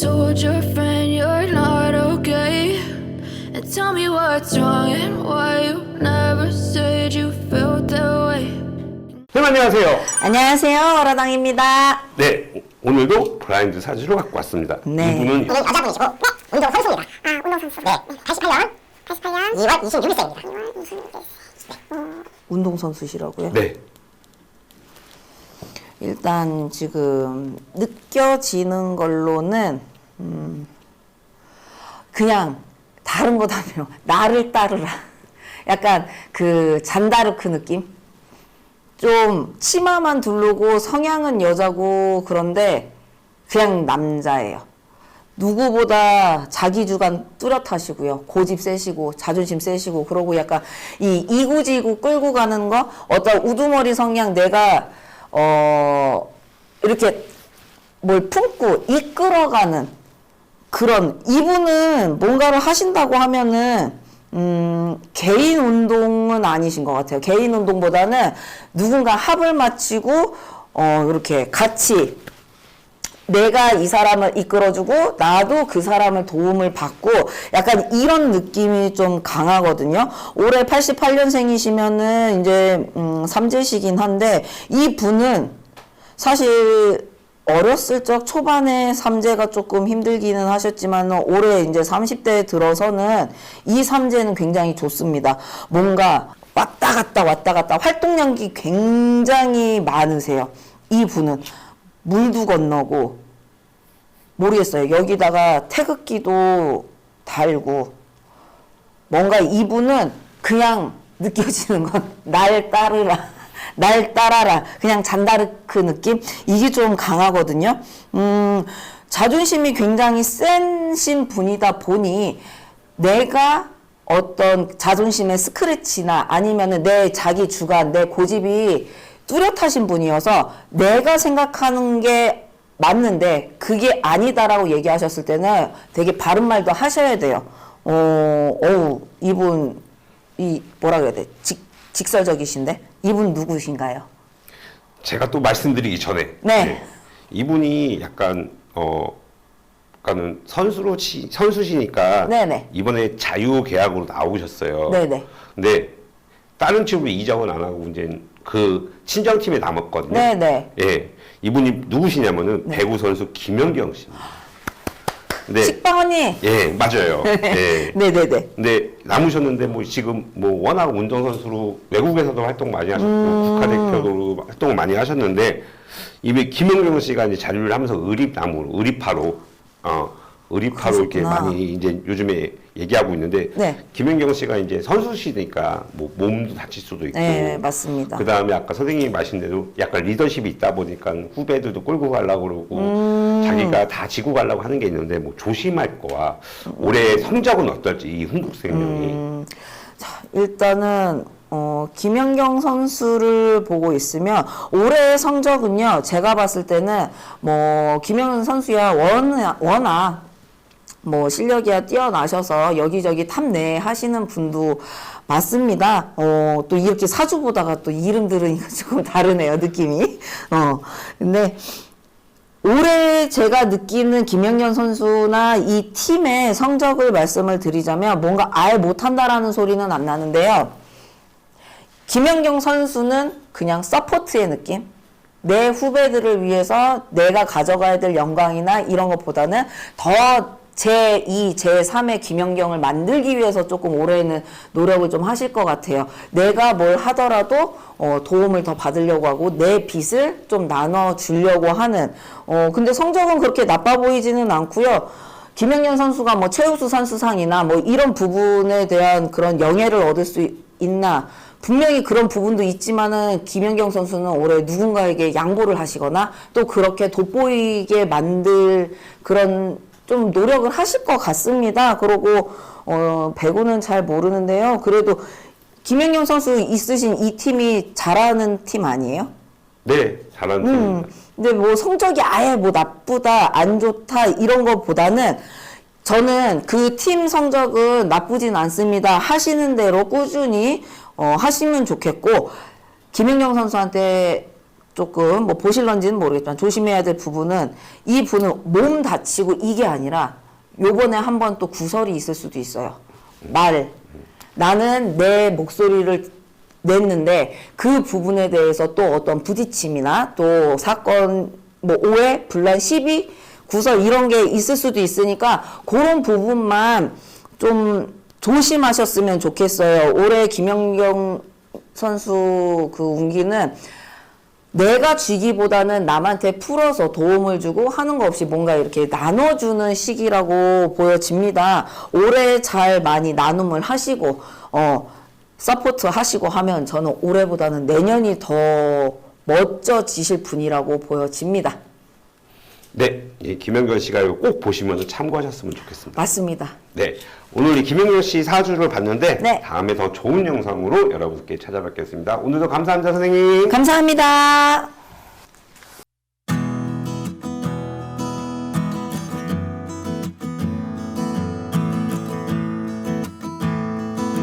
told your friend you're not okay? And tell me what's wrong and why you never said you felt that way. 네, 안녕하세요. 안녕하세요, 어라당입니다. 네, 오- 오늘도 블라인드 사진을 갖고 왔습니다. 네. 이분은 이분 여자분이시고 네, 운동 선수입니다. 아, 운동 선수. 네, 88년 88년 2월 26일생입니다. 2월 26일. 운동선수시라고요? 네, 일단 지금 느껴지는 걸로는, 음, 그냥 다른 거다 배워. 나를 따르라. 약간 그 잔다르크 느낌? 좀 치마만 두르고 성향은 여자고 그런데 그냥 남자예요. 누구보다 자기 주관 뚜렷하시고요. 고집 세시고 자존심 세시고 그러고 약간 이 이구지구 끌고 가는 거 어떤 우두머리 성향 내가 어 이렇게 뭘 품고 이끌어가는 그런 이분은 뭔가를 하신다고 하면은 음, 개인 운동은 아니신 것 같아요. 개인 운동보다는 누군가 합을 맞추고 어, 이렇게 같이 내가 이 사람을 이끌어주고 나도 그 사람을 도움을 받고 약간 이런 느낌이 좀 강하거든요. 올해 88년생이시면은 이제 음, 삼재시긴 한데 이 분은 사실 어렸을 적 초반에 삼재가 조금 힘들기는 하셨지만 올해 이제 30대에 들어서는 이 삼재는 굉장히 좋습니다. 뭔가 왔다 갔다 왔다 갔다 활동량이 굉장히 많으세요. 이 분은 물도 건너고 모르겠어요. 여기다가 태극기도 달고 뭔가 이분은 그냥 느껴지는 건 날 따르라. 날 따라라. 그냥 잔다르크 느낌? 이게 좀 강하거든요. 음, 자존심이 굉장히 센신 분이다 보니 내가 어떤 자존심의 스크래치나 아니면은 내 자기 주관, 내 고집이 뚜렷하신 분이어서 내가 생각하는 게 맞는데 그게 아니다라고 얘기하셨을 때는 되게 바른 말도 하셔야 돼요. 어, 어우, 이분, 이, 뭐라 그래야 돼? 직, 직설적이신데? 이분 누구신가요? 제가 또 말씀드리기 전에 네. 이분이 약간 어, 약간은 선수로 치, 선수시니까 네네. 이번에 자유 계약으로 나오셨어요. 네네. 근데 다른 팀으로 이적은 안 하고 이제 그 친정 팀에 남았거든요. 네네. 예, 이분이 누구시냐면은 배구 선수 김연경 씨입니다. 네, 식빵 언니! 예, 맞아요. 예. 네네네. 근데 남으셨는데 뭐 지금 뭐 워낙 운동 선수로 외국에서도 활동 많이 하셨고 음. 국가대표로 활동을 많이 하셨는데 이미 김연경 씨가 이제 자료를 하면서 의립나무로 의립파로 어 의립파로 이렇게 그러셨구나. 많이 이제 요즘에 얘기하고 있는데 네. 김연경 씨가 이제 선수시니까 뭐 몸도 다칠 수도 있고 네, 맞습니다. 그 다음에 아까 선생님이 말씀 대로 약간 리더십이 있다 보니까 후배들도 끌고 가려고 그러고 음. 자기가 다 지고 가려고 하는 게 있는데 뭐 조심할 거와 올해 성적은 어떨지 이 흥국생명이 음. 자, 일단은 어, 김연경 선수를 보고 있으면 올해의 성적은요. 제가 봤을 때는 뭐 김연경 선수야 워낙, 워낙 뭐 실력이야 뛰어나셔서 여기저기 탑내 하시는 분도 맞습니다. 어, 또 이렇게 사주 보다가 또 이름 들으니까 조금 다르네요, 느낌이. 어, 근데 올해 제가 느끼는 김영현 선수나 이 팀의 성적을 말씀을 드리자면 뭔가 아예 못한다라는 소리는 안 나는데요. 김연경 선수는 그냥 서포트의 느낌? 내 후배들을 위해서 내가 가져가야 될 영광이나 이런 것보다는 더 제2, 제3의 김연경을 만들기 위해서 조금 올해는 노력을 좀 하실 것 같아요. 내가 뭘 하더라도 어, 도움을 더 받으려고 하고 내 빚을 좀 나눠 주려고 하는 어, 근데 성적은 그렇게 나빠 보이지는 않고요. 김연경 선수가 뭐 최우수 선수상이나 뭐 이런 부분에 대한 그런 영예를 얻을 수 있나 분명히 그런 부분도 있지만은 김연경 선수는 올해 누군가에게 양보를 하시거나 또 그렇게 돋보이게 만들 그런 좀 노력을 하실 것 같습니다. 그러고 어 배구는 잘 모르는데요. 그래도 김연경 선수 있으신 이 팀이 잘하는 팀 아니에요? 네 잘하는 음, 팀입니다. 근데 뭐 성적이 아예 뭐 나쁘다, 안 좋다 이런 것보다는 저는 그 팀 성적은 나쁘진 않습니다. 하시는 대로 꾸준히 어, 하시면 좋겠고 김연경 선수한테 조금 뭐 보실런지는 모르겠지만 조심해야 될 부분은 이 분은 몸 다치고 이게 아니라 요번에 한 번 또 구설이 있을 수도 있어요. 말. 나는 내 목소리를 냈는데 그 부분에 대해서 또 어떤 부딪힘이나 또 사건 뭐 오해, 분란, 시비, 구설 이런 게 있을 수도 있으니까 그런 부분만 좀 조심하셨으면 좋겠어요. 올해 김연경 선수 그 운기는 내가 쥐기보다는 남한테 풀어서 도움을 주고 하는 거 없이 뭔가 이렇게 나눠주는 시기라고 보여집니다. 올해 잘 많이 나눔을 하시고, 어, 서포트 하시고 하면 저는 올해보다는 내년이 더 멋져지실 분이라고 보여집니다. 네, 이 김영경 씨가 이거 꼭 보시면서 참고하셨으면 좋겠습니다. 맞습니다. 네, 오늘 이 김영경 씨 사주를 봤는데 네. 다음에 더 좋은 영상으로 여러분께 찾아뵙겠습니다. 오늘도 감사합니다, 선생님. 감사합니다.